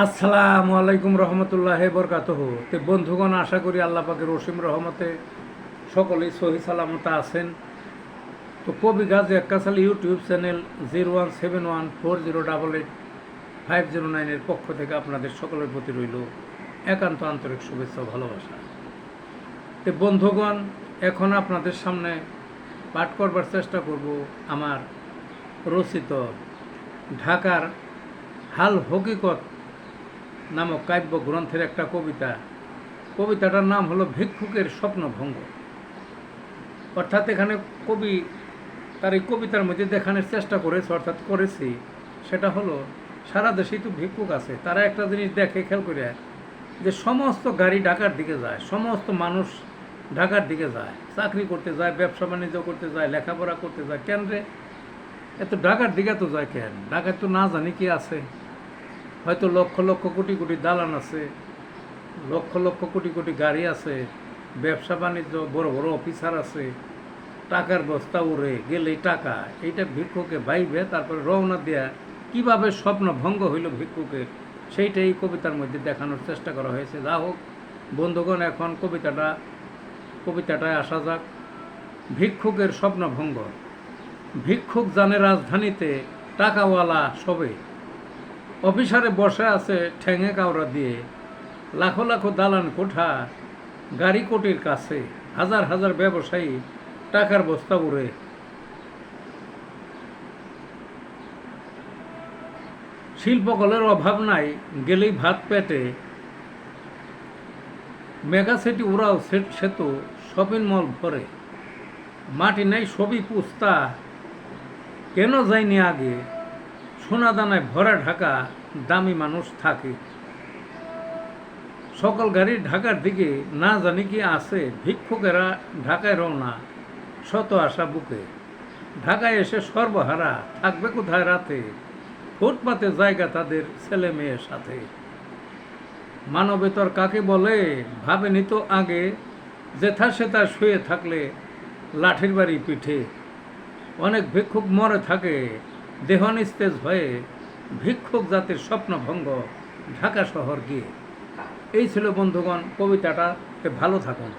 আসসালামু আলাইকুম রহমতুল্লাহ বরকাতহ। তে বন্ধুগণ, আশা করি আল্লাহ পাকের রসিম রহমতে সকলেই সহি সালামতা আছেন। তো কবি Gazi এক্কাসাল YouTube channel zero one seven one four zero double eight five zero নাইনের পক্ষ থেকে আপনাদের সকলের প্রতি রইল একান্ত আন্তরিক শুভেচ্ছা ভালোবাসা। তে বন্ধুগণ, এখন আপনাদের সামনে পাঠ করবার চেষ্টা করব আমার রচিত ঢাকার হাল হকিকত নামক কাব্য গ্রন্থের একটা কবিতা। কবিতাটার নাম হলো ভিক্ষুকের স্বপ্নভঙ্গ। অর্থাৎ এখানে কবি তার এই কবিতার মধ্যে দেখানোর চেষ্টা করেছে, অর্থাৎ করেছি, সেটা হলো, সারা দেশেই তো ভিক্ষুক আছে। তারা একটা জিনিস দেখে, খেয়াল করে যে সমস্ত গাড়ি ঢাকার দিকে যায়, সমস্ত মানুষ ঢাকার দিকে যায়, চাকরি করতে যায়, ব্যবসা বাণিজ্য করতে যায়, লেখাপড়া করতে যায়, কেন রে? এত ঢাকার দিকে তো যায় কেন? ঢাকায় তো না জানি কি আছে। হয়তো লক্ষ লক্ষ কোটি কোটি দালান আছে, লক্ষ লক্ষ কোটি কোটি গাড়ি আছে, ব্যবসা বাণিজ্য, বড় বড় অফিসার আছে, টাকার বস্তা উড়ে, গেলেই টাকা। এইটা ভিক্ষুকে বাইবে তারপরে রওনা দেয়া। কীভাবে স্বপ্ন ভঙ্গ হইল ভিক্ষুকের সেইটাই এই কবিতার মধ্যে দেখানোর চেষ্টা করা হয়েছে। যা হোক, বন্ধুগণ, এখন কবিতাটা, কবিতাটায় আসা যাক। ভিক্ষুকের স্বপ্নভঙ্গ ভিক্ষুক জানে রাজধানীতে টাকাওয়ালা সবে। অফিসারে বসে আছে ঠেঙে কাউরা দিয়ে। লাখো লাখো দালান কোঠা, গাড়ি কোটির কাছে, হাজার হাজার ব্যবসায়ী, টাকার বস্তা উড়ে। শিল্পকলের অভাব নাই, গেলেই ভাত পেটে। মেগা সিটি উড়াও সেট সেতু, শপিং মল ভরে। মাটি নাই সবই পুস্তা, কেন যায়নি আগে? সোনা দানায় ভরা ঢাকা, দামি মানুষ থাকে। সকল গাড়ি ঢাকার দিকে না জানি কি আছে, ভিক্ষুকেরা ঢাকায় রওনা, শত আশা বুকে। ঢাকায় এসে সর্বহারা থাকবে কোথায় রাতে? ফুটপাতে জায়গা তাদের ছেলে মেয়ের সাথে। মানবেতর কাকে বলে, ভাবেনি তো আগে, যেথা সেথা শুয়ে থাকলে লাঠির বাড়ি পিঠে। অনেক ভিক্ষুক মরে থাকে দেহ নিস্তেজ হয়ে ভিক্ষুক জাতির স্বপ্নভঙ্গ ঢাকা শহর গিয়ে। এই ছিল বন্ধুগণ, কবিতাটা। ভালো থাকুন।